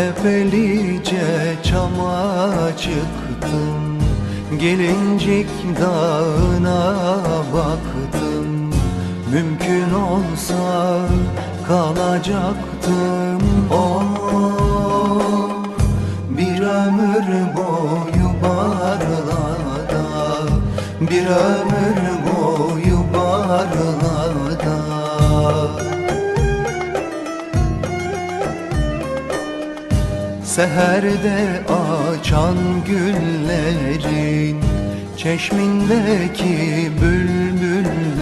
Tepelice çama çıktım Gelincik dağına baktım. Mümkün olsa kalacaktım. Oh bir ömür boyu barlarda Bir ömür Seherde açan güllerin Çeşmindeki bülbüllerin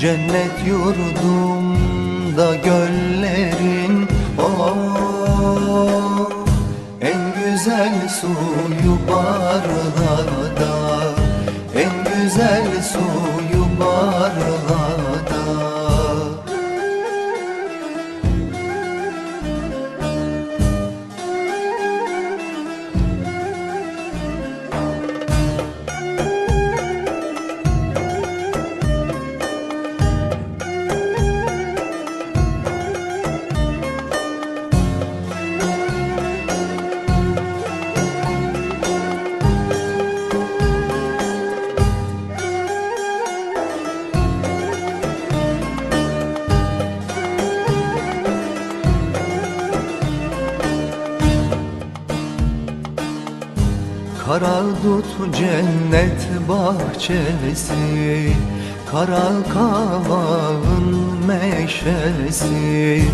Cennet yurdumda göllerin Oh en güzel suyu barlarda En güzel suyu barlarda Kara dut cennet bahçesi Kara kavağın meşesi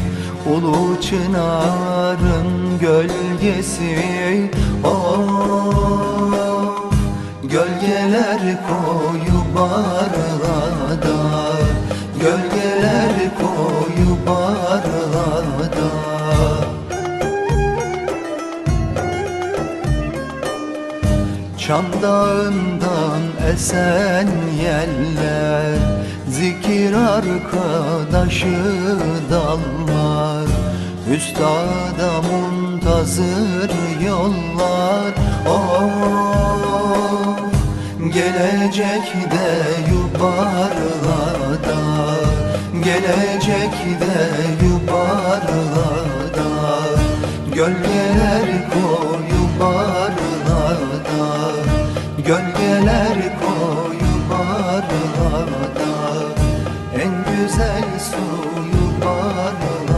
Ulu çınarın gölgesi. Oh, gölgeler koyu barlarda Gölgeler koyu barlarda Çam dağından esen yeller Zikir arkadaşı dallar. Üstada muntazır yollar Oh gelecek de yubarlarda Gelecek de yubarlarda Gölgeler koyu gel suyu bana